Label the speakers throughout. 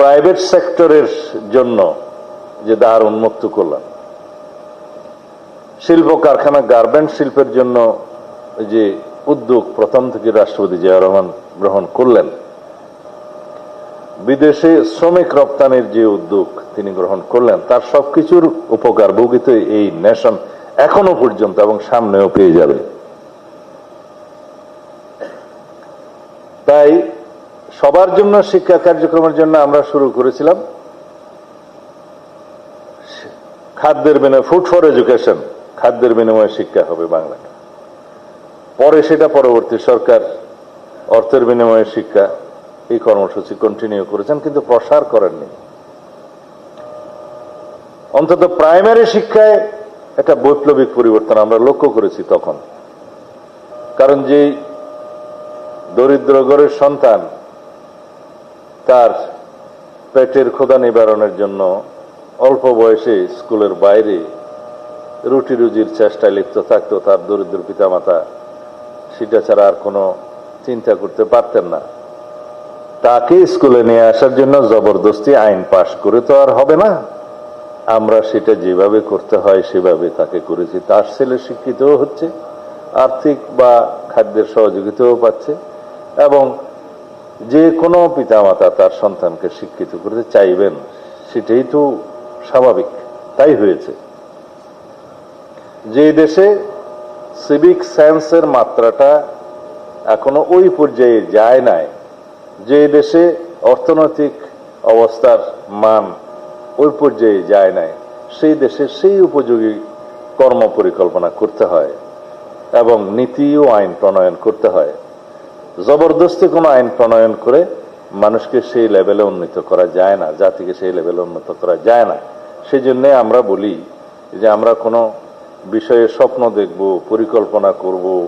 Speaker 1: Private সেক্টরের জন্য যে দ্বার উন্মুক্ত করলাম। শিল্প কারখানা গার্মেন্ট শিল্পের জন্য যে উদ্যোগ প্রথম থেকে রাষ্ট্রপতি জিয়া রহমান গ্রহণ করলেন, বিদেশে শ্রমিক রপ্তানির যে উদ্যোগ তিনি গ্রহণ করলেন, তার সবকিছুর উপকার ভোগিত এই নেশন এখনও পর্যন্ত এবং সামনেও পেয়ে যাবে। তাই সবার জন্য শিক্ষা কার্যক্রমের জন্য আমরা শুরু করেছিলাম। খাদ্যের বিনিময় ফুড ফর এডুকেশন খাদ্যের বিনিময়ে শিক্ষা হবে বাংলাটা পরে সেটা পরবর্তী সরকার অর্থের বিনিময়ে শিক্ষা এই কর্মসূচি কন্টিনিউ করেছেন, কিন্তু প্রসার করেননি। অন্তত প্রাইমারি শিক্ষায় একটা বৈপ্লবিক পরিবর্তন আমরা লক্ষ্য করেছি তখন। কারণ যে দরিদ্র ঘরের সন্তান তার পেটের ক্ষুধা নিবারণের জন্য অল্প বয়সে স্কুলের বাইরে রুটি রুজির চেষ্টায় লিপ্ত থাকতো তার দরিদ্র পিতামাতা। সেটা ছাড়া আর কোনো চিন্তা করতে পারতেন না। তাকে স্কুলে নিয়ে আসার জন্য জবরদস্তি আইন পাশ করে তো আর হবে না। আমরা সেটা যেভাবে করতে হয় সেভাবে তাকে করেছি। তার ছেলে শিক্ষিতও হচ্ছে, আর্থিক বা খাদ্যের সহযোগিতাও পাচ্ছে এবং যে কোনো পিতামাতা তার সন্তানকে শিক্ষিত করতে চাইবেন, সেটাই তো স্বাভাবিক। তাই হয়েছে। যে দেশে সিভিক সায়েন্সের মাত্রাটা এখনও ওই পর্যায়ে যায় নাই, যে দেশে অর্থনৈতিক অবস্থার মান ওই পর্যায়ে যায় নাই, সেই দেশে সেই উপযোগী কর্ম পরিকল্পনা করতে হয় এবং নীতি ও আইন প্রণয়ন করতে হয়। জবরদস্তি কোনো আইন প্রণয়ন করে মানুষকে সেই লেভেলে উন্নীত করা যায় না, জাতিকে সেই লেভেলে উন্নত করা যায় না। সেই জন্যে আমরা বলি যে আমরা কোনো বিষয়ে স্বপ্ন দেখব, পরিকল্পনা করব,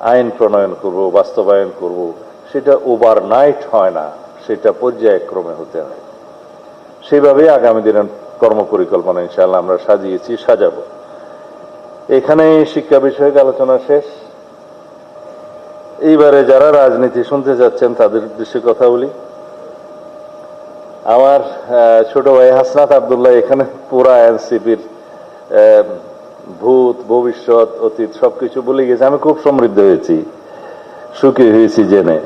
Speaker 1: আইন প্রণয়ন করব, বাস্তবায়ন করব, সেটা ওভারনাইট হয় না, সেটা পর্যায়ক্রমে হতে হয়। সেইভাবেই আগামী দিনের কর্ম পরিকল্পনা ইনশাআল্লাহ আমরা সাজিয়েছি, সাজাবো। এখানে শিক্ষা বিষয়ক আলোচনা শেষ। এইবারে যারা রাজনীতি শুনতে যাচ্ছেন তাদের উদ্দেশ্যে কথা বলি। আমার ছোট ভাই হাসনাত আবদুল্লাহ এখানে পুরা এনসিপির ভূত, ভবিষ্যৎ, অতীত সবকিছু বলে গেছে। আমি খুব সমৃদ্ধ হয়েছি, সুখী হয়েছি জেনে।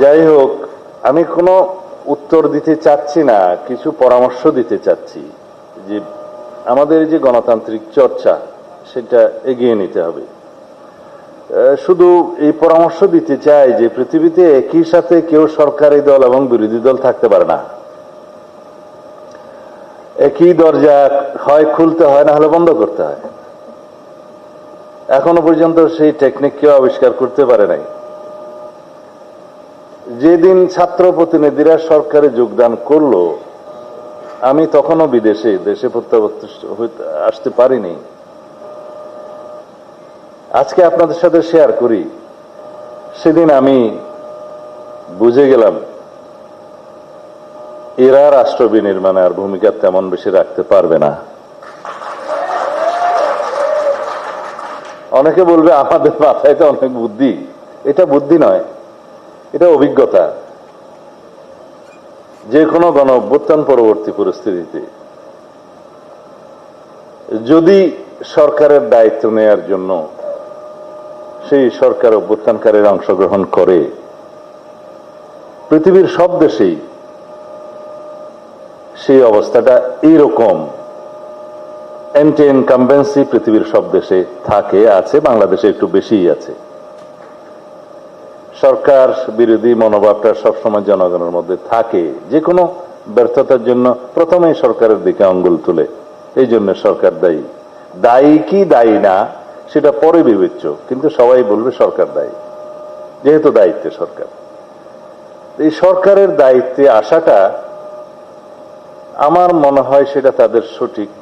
Speaker 1: যাই হোক, আমি কোনো উত্তর দিতে চাচ্ছি না, কিছু পরামর্শ দিতে চাচ্ছি যে আমাদের যে গণতান্ত্রিক চর্চা, সেটা এগিয়ে নিতে হবে। শুধু এই পরামর্শ দিতে চাই যে পৃথিবীতে একই সাথে কেউ সরকারি দল এবং বিরোধী দল থাকতে পারে না। একই দরজা হয়, খুলতে হয়, না হলে বন্ধ করতে হয়। এখনও পর্যন্ত সেই টেকনিক কেউ আবিষ্কার করতে পারে নাই। যেদিন ছাত্র প্রতিনিধিরা সরকারে যোগদান করল, আমি তখনও বিদেশে, দেশে প্রত্যাবর্তন হইতে- আসতে পারিনি। আজকে আপনাদের সাথে শেয়ার করি। সেদিন আমি বুঝে গেলাম, এরা রাষ্ট্র বিনির্মাণে আর ভূমিকা তেমন বেশি রাখতে পারবে না। অনেকে বলবে, আমাদের মাথায় তো অনেক বুদ্ধি। এটা বুদ্ধি নয়, এটা অভিজ্ঞতা। যে কোনো গণ অভ্যুত্থান পরবর্তী পরিস্থিতিতে, যদি সরকারের দায়িত্ব নেয়ার জন্য সেই সরকার অভ্যুত্থানকারীর অংশগ্রহণ করে। পৃথিবীর সব দেশেই সেই অবস্থাটা এইরকম। এন্টি ইনকামবেন্সি পৃথিবীর সব দেশে থাকে, আছে, বাংলাদেশে একটু বেশিই আছে। সরকার বিরোধী মনোভাবটা সবসময় জনগণের মধ্যে থাকে। যে কোনো ব্যর্থতার জন্য প্রথমেই সরকারের দিকে আঙ্গুল তুলে। এই জন্য সরকার দায়ী। দায়ী কি দায়ী না সেটা পরে বিবেচ্য, কিন্তু সবাই বলবে সরকার দায়ী, যেহেতু দায়িত্বে সরকার। এই সরকারের দায়িত্বে আসাটা আমার মনে হয় সেটা তাদের সঠিক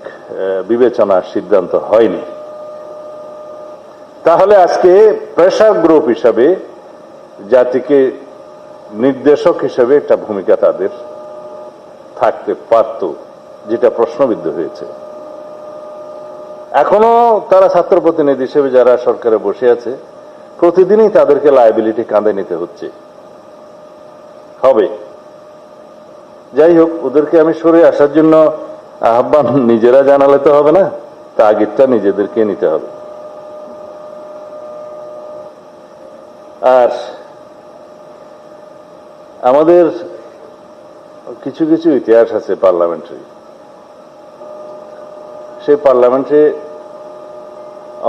Speaker 1: বিবেচনার সিদ্ধান্ত হয়নি। তাহলে আজকে প্রেশার গ্রুপ হিসাবে জাতিকে নির্দেশক হিসেবে একটা ভূমিকা তাদের থাকতে পারত, যেটা প্রশ্নবিদ্ধ হয়েছে। এখনও তারা ছাত্র প্রতিনিধি হিসেবে যারা সরকারে বসে আছে, প্রতিদিনই তাদেরকে লাইবিলিটি কাঁধে নিতে হচ্ছে। হবে। যাই হোক, ওদেরকে আমি সরে আসার জন্য আহ্বান নিজেরা জানালে তো হবে না, তাগিদটা নিজেদেরকে নিতে হবে। আর আমাদের কিছু কিছু ইতিহাস আছে পার্লামেন্টারি। সেই পার্লামেন্টে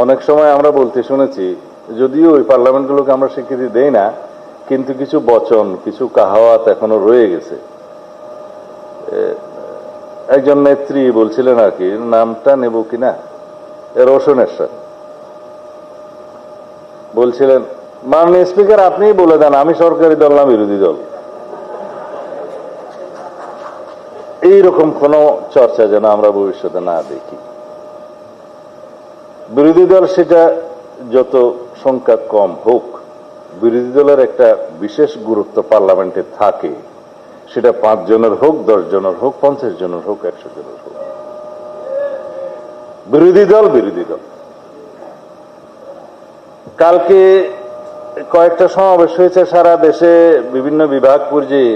Speaker 1: অনেক সময় আমরা বলতে শুনেছি, যদিও ওই পার্লামেন্টগুলোকে আমরা স্বীকৃতি দেই না, কিন্তু কিছু বচন, কিছু কাহাওয়াত এখনও রয়ে গেছে। একজন নেত্রী বলছিলেন আর কি, নামটা নেব কিনা এ রোশন এরশাদ বলছিলেন, মাননীয় স্পিকার, আপনিই বলে দেন, আমি সরকারি দল না বিরোধী দল। এইরকম কোন চর্চা যেন আমরা ভবিষ্যতে না দেখি। বিরোধী দল সেটা যত সংখ্যা কম হোক, বিরোধী দলের একটা বিশেষ গুরুত্ব পার্লামেন্টে থাকে। সেটা পাঁচ জনের হোক, দশ জনের হোক, পঞ্চাশ জনের হোক, একশো জনের হোক। বিরোধী দল বিরোধী দল। কালকে কয়েকটা সমাবেশ হয়েছে সারা দেশে, বিভিন্ন বিভাগ পর্যায়ে।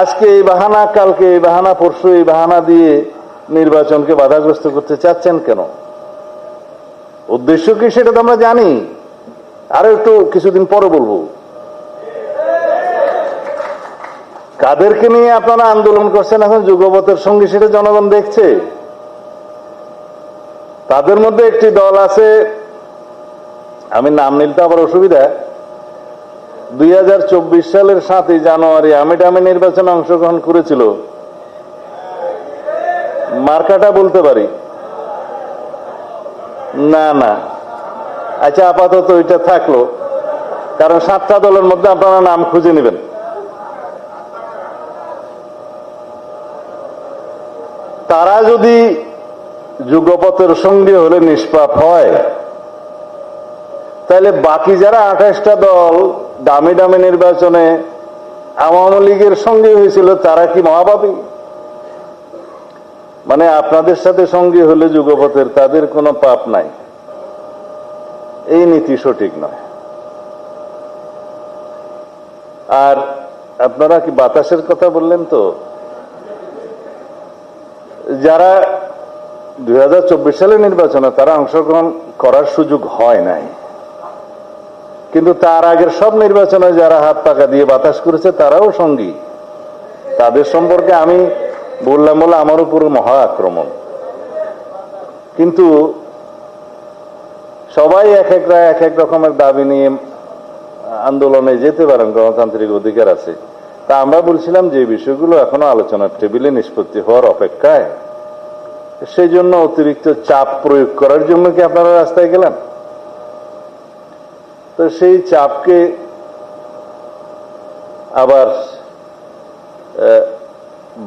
Speaker 1: আজকে এই বাহানা, কালকে এই বাহানা, পরশু এই বাহানা দিয়ে নির্বাচনকে বাধাগ্রস্ত করতে চাচ্ছেন কেন? উদ্দেশ্য কি সেটা তো আমরা জানি। আরও একটু কিছুদিন পরে বলব। কাদেরকে নিয়ে আপনারা আন্দোলন করছেন এখন যুগপথের সঙ্গে সেটা জনগণ দেখছে। তাদের মধ্যে একটি দল আছে, আমি নাম নিলতে আবার অসুবিধা। দুই হাজার চব্বিশ সালের সাতই জানুয়ারি আমিটামি নির্বাচনে অংশগ্রহণ করেছিল। মার্কাটা বলতে পারি? না না। আচ্ছা আপাতত ওইটা থাকল। কারণ সাতটা দলের মধ্যে আপনারা নাম খুঁজে নেবেন। তারা যদি যুগপথের সঙ্গে হলে নিষ্পাপ হয়, তাহলে বাকি যারা আঠাশটা দল দামি দামি নির্বাচনে আওয়ামী লীগের সঙ্গে হয়েছিল তারা কি মহাপাপী? মানে আপনাদের সাথে সঙ্গী হলে যুগপথের তাদের কোনো পাপ নাই। এই নীতি সঠিক নয়। আর আপনারা কি বাতাসের কথা বললেন তো? যারা দুই হাজার চব্বিশ সালে নির্বাচনে তারা অংশগ্রহণ করার সুযোগ হয় নাই। কিন্তু তার আগের সব নির্বাচনে যারা হাত পাকা দিয়ে বাতাস করেছে, তারাও সঙ্গী। তাদের সম্পর্কে আমি বললাম, বলে আমার উপর মহা আক্রমণ। কিন্তু সবাই এক এক রায় এক এক রকমের দাবি নিয়ে আন্দোলনে যেতে পারেন, গণতান্ত্রিক অধিকার আছে। তা আমরা বলছিলাম যে বিষয়গুলো এখনও আলোচনার টেবিলে নিষ্পত্তি হওয়ার অপেক্ষায়। সেই জন্য অতিরিক্ত চাপ প্রয়োগ করার জন্য কি আপনারা রাস্তায় গেলেন? তো সেই চাপকে আবার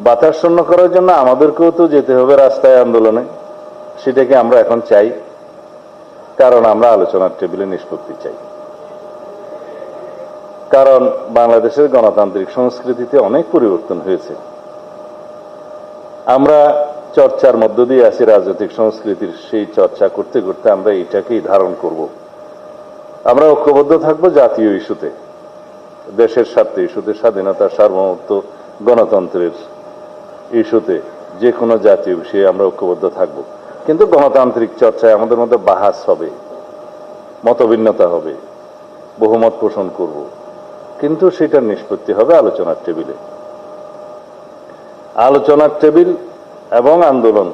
Speaker 1: বাতাস শূন্য করার জন্য আমাদেরকেও তো যেতে হবে রাস্তায় আন্দোলনে। সেটাকে আমরা এখন চাই, কারণ আমরা আলোচনার টেবিলে নিষ্পত্তি চাই। কারণ বাংলাদেশের গণতান্ত্রিক সংস্কৃতিতে অনেক পরিবর্তন হয়েছে। আমরা চর্চার মধ্য দিয়ে আছি রাজনৈতিক সংস্কৃতির সেই চর্চা করতে করতে আমরা এটাকেই ধারণ করব। আমরা ঐক্যবদ্ধ থাকব জাতীয় ইস্যুতে, দেশের স্বার্থে ইস্যুতে স্বাধীনতা সার্বভৌমত্ব গণতন্ত্রের ইস্যুতে, যে কোনো জাতীয় বিষয়ে আমরা ঐক্যবদ্ধ থাকব। কিন্তু গণতান্ত্রিক চর্চায় আমাদের মধ্যে বাহাস হবে, মতভিন্নতা হবে, বহুমত পোষণ করব। কিন্তু সেটার নিষ্পত্তি হবে আলোচনার টেবিলে। আলোচনার টেবিল এবং আন্দোলন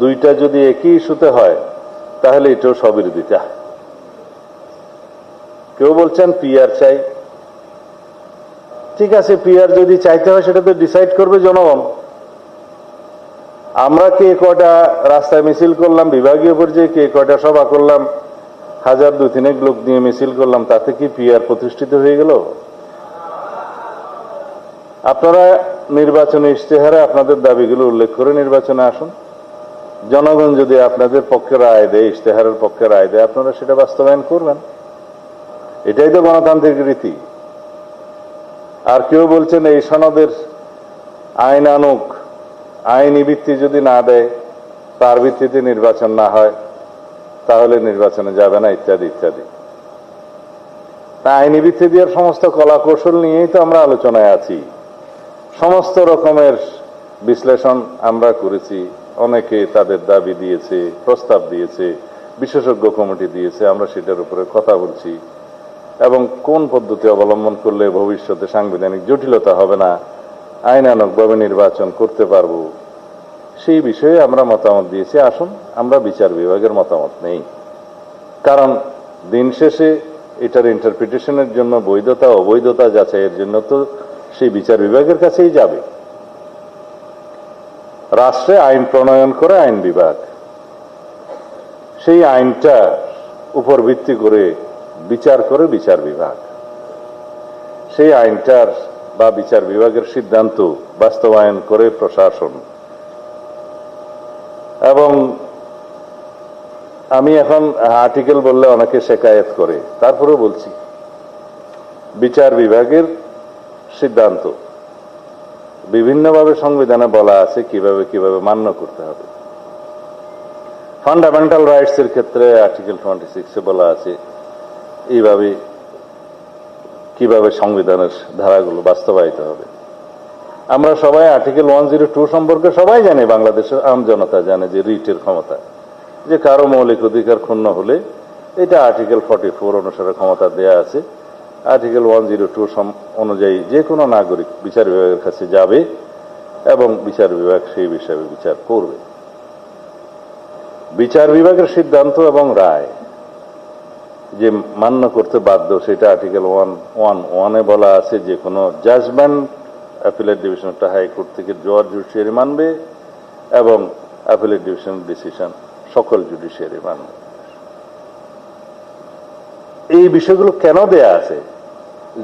Speaker 1: দুইটা যদি একই ইস্যুতে হয়, তাহলে এটাও সবিরোধিতা কেউ বলছেন পিআর চাই। ঠিক আছে, পিআর যদি চাইতে হয় সেটা তো ডিসাইড করবে জনগণ। আমরা কে কয়টা রাস্তায় মিছিল করলাম, বিভাগীয় পর্যায়ে কে কয়টা সভা করলাম, হাজার দু তিনেক লোক নিয়ে মিছিল করলাম, তাতে কি পিআর প্রতিষ্ঠিত হয়ে গেল? আপনারা নির্বাচনী ইশতেহারে আপনাদের দাবিগুলো উল্লেখ করে নির্বাচনে আসুন। জনগণ যদি আপনাদের পক্ষে রায় দেয়, ইশতেহারের পক্ষে রায় দেয়, আপনারা সেটা বাস্তবায়ন করবেন। এটাই তো গণতান্ত্রিক রীতি। আর কেউ বলছেন এই সনদের আইন আনুক, আইনি ভিত্তি যদি না দেয়, তার ভিত্তিতে নির্বাচন না হয়, তাহলে নির্বাচনে যাবে না, ইত্যাদি ইত্যাদি। তা আইনি ভিত্তি দেওয়ার সমস্ত কলা কৌশল নিয়েই তো আমরা আলোচনায় আছি। সমস্ত রকমের বিশ্লেষণ আমরা করেছি, অনেকে তাদের দাবি দিয়েছে, প্রস্তাব দিয়েছে, বিশেষজ্ঞ কমিটি দিয়েছে, আমরা সেটার উপরে কথা বলছি। এবং কোন পদ্ধতি অবলম্বন করলে ভবিষ্যতে সাংবিধানিক জটিলতা হবে না? আইনানুগভাবে নির্বাচন করতে পারব। সেই বিষয়ে আমরা মতামত দিয়েছি। আসুন, আমরা বিচার বিভাগের মতামত নেই। কারণ দিন শেষে এটার ইন্টারপ্রিটেশনের জন্য বৈধতা, অবৈধতা যাচাইয়ের জন্য তো সেই বিচার বিভাগের কাছেই যাবে। রাষ্ট্রে আইন প্রণয়ন করে আইন বিভাগ। সেই আইনটা উপর ভিত্তি করে বিচার করে বিচার বিভাগ। সেই আইনটার বা বিচার বিভাগের সিদ্ধান্ত বাস্তবায়ন করে প্রশাসন। এবং আমি এখন আর্টিকেল বললে অনেকে শেকায়ত করে, তারপরেও বলছি, বিচার বিভাগের সিদ্ধান্ত। বিভিন্নভাবে সংবিধানে বলা আছে কীভাবে কীভাবে মান্য করতে হবে। ফান্ডামেন্টাল রাইটস এর ক্ষেত্রে আর্টিকেল টোয়েন্টি সিক্সে বলা আছে এইভাবে কীভাবে সংবিধানের ধারাগুলো বাস্তবায়িত হবে? আমরা সবাই আর্টিকেল ওয়ান জিরো টু সম্পর্কে সবাই জানি, বাংলাদেশের আম জনতা জানে যে রিটের ক্ষমতা। যে কারও মৌলিক অধিকার ক্ষুণ্ণ হলে এটা আর্টিকেল ফর্টি ফোর অনুসারে ক্ষমতা দেয়া আছে। আর্টিকেল ওয়ান জিরো টু অনুযায়ী যে কোনো নাগরিক বিচার বিভাগের কাছে যাবে এবং বিচার বিভাগ সেই বিষয়ে বিচার করবে। বিচার বিভাগের সিদ্ধান্ত এবং রায় যে মান্য করতে বাধ্য, সেটা আর্টিকেল ওয়ান ওয়ান ওয়ানে বলা আছে যে কোনো জাজমেন্ট অ্যাপিলেট ডিভিশন একটা হাইকোর্ট থেকে জোয়ার জুডিশিয়ারি মানবে এবং অ্যাপিলেট ডিভিশন ডিসিশন সকল জুডিশিয়ারি মানবে। এই বিষয়গুলো কেন দেয়া আছে?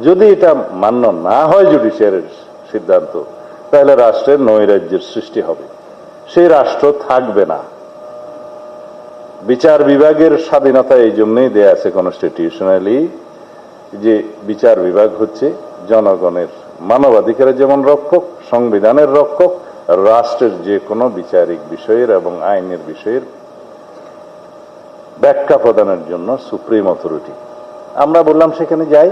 Speaker 1: যদি এটা মান্য না হয় জুডিশিয়ারির সিদ্ধান্ত, তাহলে রাষ্ট্রের নৈরাজ্যের সৃষ্টি হবে। সেই রাষ্ট্র থাকবে না। বিচার বিভাগের স্বাধীনতা এই জন্যই দেয়া আছে কনস্টিটিউশনালি যে বিচার বিভাগ হচ্ছে জনগণের মানবাধিকারের যেমন রক্ষক, সংবিধানের রক্ষক, রাষ্ট্রের যে কোনো বিচারিক বিষয়ের এবং আইনের বিষয়ের ব্যাখ্যা প্রদানের জন্য সুপ্রিম অথরিটি। আমরা বললাম সেখানে যাই।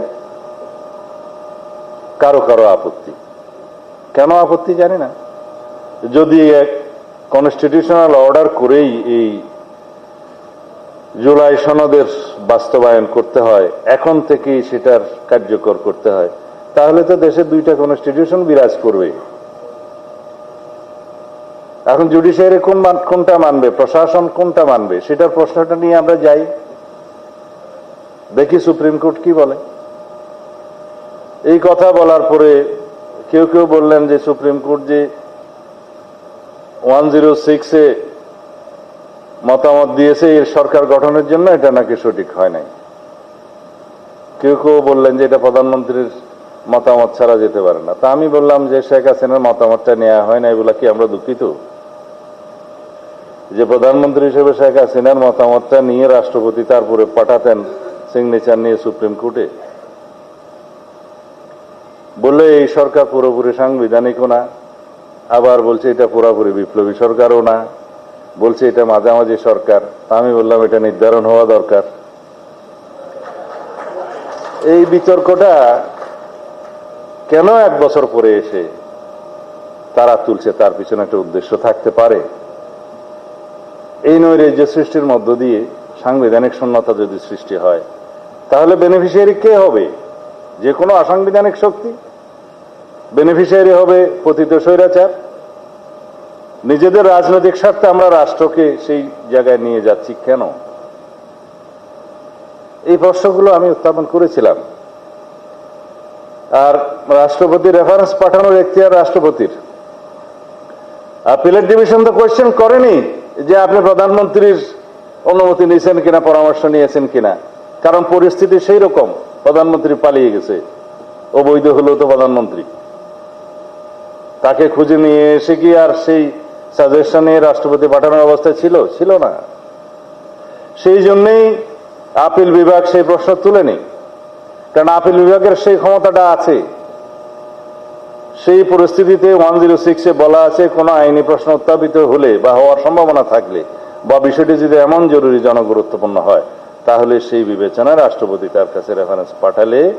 Speaker 1: কারও কারও আপত্তি। কেন আপত্তি জানি না। যদি এক কনস্টিটিউশনাল অর্ডার করেই এই জুলাই সনদের বাস্তবায়ন করতে হয়, এখন থেকেই সেটার কার্যকর করতে হয়। তাহলে তো দেশের দুইটা কনস্টিটিউশন বিরাজ করবে। এখন জুডিশিয়ারি কোন কোনটা মানবে, প্রশাসন কোনটা মানবে, সেটার প্রশ্নটা নিয়ে আমরা যাই। দেখি সুপ্রিম কোর্ট কি বলে। এই কথা বলার পরে কেউ কেউ বললেন যে সুপ্রিম কোর্ট যে ওয়ান জিরো সিক্সে মতামত দিয়েছে, এর সরকার গঠনের জন্য এটা নাকি সঠিক হয় নাই। কেউ কেউ বললেন যে এটা প্রধানমন্ত্রীর মতামত ছাড়া যেতে পারে না। তা আমি বললাম যে শেখ হাসিনার মতামতটা নেওয়া হয় না এগুলা কি আমরা দুঃখিত? যে প্রধানমন্ত্রী হিসেবে শেখ হাসিনার মতামতটা নিয়ে রাষ্ট্রপতি তারপরে পাঠাতেন সিগনেচার নিয়ে সুপ্রিম কোর্টে। বললে, এই সরকার পুরোপুরি সাংবিধানিকও না। আবার বলছে, এটা পুরোপুরি বিপ্লবী সরকারও না। বলছে, এটা মাঝামাঝি সরকার। আমি বললাম, এটা নির্ধারণ হওয়া দরকার। এই বিতর্কটা কেন এক বছর পরে এসে তারা তুলছে? তার পিছনে একটা উদ্দেশ্য থাকতে পারে। এই নৈরাজ্য সৃষ্টির মধ্য দিয়ে সাংবিধানিক শূন্যতা যদি সৃষ্টি হয়, তাহলে বেনিফিশিয়ারি কে হবে? যে কোনো অসাংবিধানিক শক্তি। বেনিফিশিয়ারি হবে পতিত স্বৈরাচার। নিজেদের রাজনৈতিক স্বার্থে আমরা রাষ্ট্রকে সেই জায়গায় নিয়ে যাচ্ছি কেন? এই প্রশ্নগুলো আমি উত্থাপন করেছিলাম। আর রাষ্ট্রপতি রেফারেন্স পাঠানোর এখতিয়ার রাষ্ট্রপতির। আপিলেট ডিভিশন তো কোয়েশ্চেন করেনি যে আপনি প্রধানমন্ত্রীর অনুমতি নিয়েছেন কিনা, পরামর্শ নিয়েছেন কিনা। কারণ পরিস্থিতি সেই রকম প্রধানমন্ত্রী পালিয়ে গেছে, অবৈধ হলেও তো প্রধানমন্ত্রী। তাকে খুঁজে নিয়ে এসে কি আর সেই সাজেশন রাষ্ট্রপতি পাঠানোর অবস্থা ছিল ছিল না। সেই জন্যই আপিল বিভাগ সেই প্রশ্ন তুলেনি। কারণ আপিল বিভাগের সেই ক্ষমতাটা আছে। সেই পরিস্থিতিতে ওয়ান জিরো সিক্সে বলা আছে, কোন আইনি প্রশ্ন উত্থাপিত হলে বা হওয়ার সম্ভাবনা থাকলে বা বিষয়টি যদি এমন জরুরি জনগুরুত্বপূর্ণ হয়, তাহলে সেই বিবেচনায় রাষ্ট্রপতি তার কাছে রেফারেন্স পাঠালে,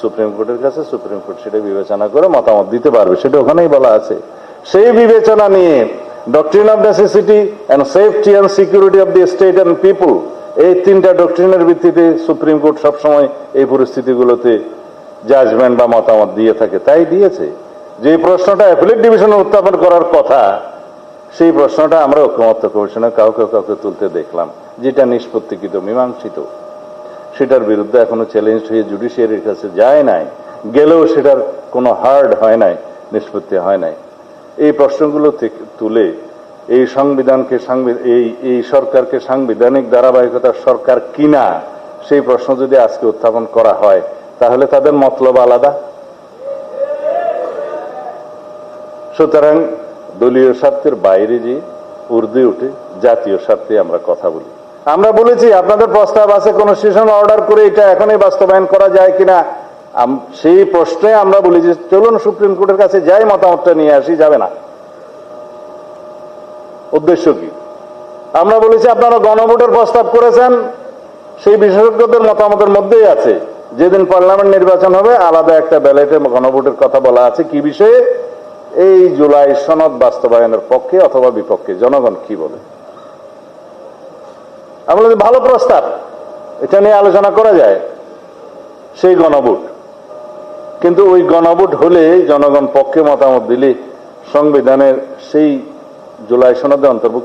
Speaker 1: সুপ্রিম কোর্টের কাছে সুপ্রিম কোর্ট সেটা বিবেচনা করে মতামত দিতে পারবে। সেটা ওখানেই বলা আছে। সেই বিবেচনা নিয়ে doctrine of necessity and safety and security of the state and people এই তিনটা ডক্ট্রিনের ভিত্তিতে সুপ্রিম কোর্ট সবসময় এই পরিস্থিতিগুলোতে জাজমেন্ট বা মতামত দিয়ে থাকে। তাই দিয়েছে। যে প্রশ্নটা অ্যাপিলেট ডিভিশনে উত্থাপন করার কথা, সেই প্রশ্নটা আমরা ঐক্যমত্য কমিশনে কাউকে কাউকে তুলতে দেখলাম, যেটা নিষ্পত্তিকৃত, মীমাংসিত। সেটার বিরুদ্ধে এখনও চ্যালেঞ্জ হয়ে জুডিশিয়ারির কাছে যায় নাই। গেলেও সেটার কোনো হার্ড হয় নাই, নিষ্পত্তি হয় নাই। এই প্রশ্নগুলো তুলে এই সংবিধানকে সাংবি- এই এই সরকারকে সাংবিধানিক ধারাবাহিকতার সরকার কিনা সেই প্রশ্ন যদি আজকে উত্থাপন করা হয়, তাহলে তাদের মতলব আলাদা। সুতরাং দলীয় স্বার্থের বাইরে যে উর্দে উঠে জাতীয় স্বার্থে আমরা কথা বলি। আমরা বলেছি, আপনাদের প্রস্তাব আছে, কোন সেশন অর্ডার করে এটা এখনই বাস্তবায়ন করা যায় কিনা। সেই প্রশ্নে আমরা বলি যে, চলুন সুপ্রিম কোর্টের কাছে যাই, মতামতটা নিয়ে আসি, যাবে না। উদ্দেশ্য কি? আমরা বলেছি আপনারা গণভোটের প্রস্তাব করেছেন, সেই বিশেষজ্ঞদের মতামতের মধ্যেই আছে। যেদিন পার্লামেন্ট নির্বাচন হবে, আলাদা একটা ব্যালেটে গণভোটের কথা বলা আছে। কি বিষয়ে? এই জুলাই সনদ বাস্তবায়নের পক্ষে অথবা বিপক্ষে, জনগণ কি বলে? আমরা ভালো প্রস্তাব। এটা নিয়ে আলোচনা করা যায়। সেই গণভোট। কিন্তু ওই গণভোট হলে জনগণ পক্ষে মতামত দিলে সংবিধানের সেই জুলাই সনদে অন্তর্ভুক্ত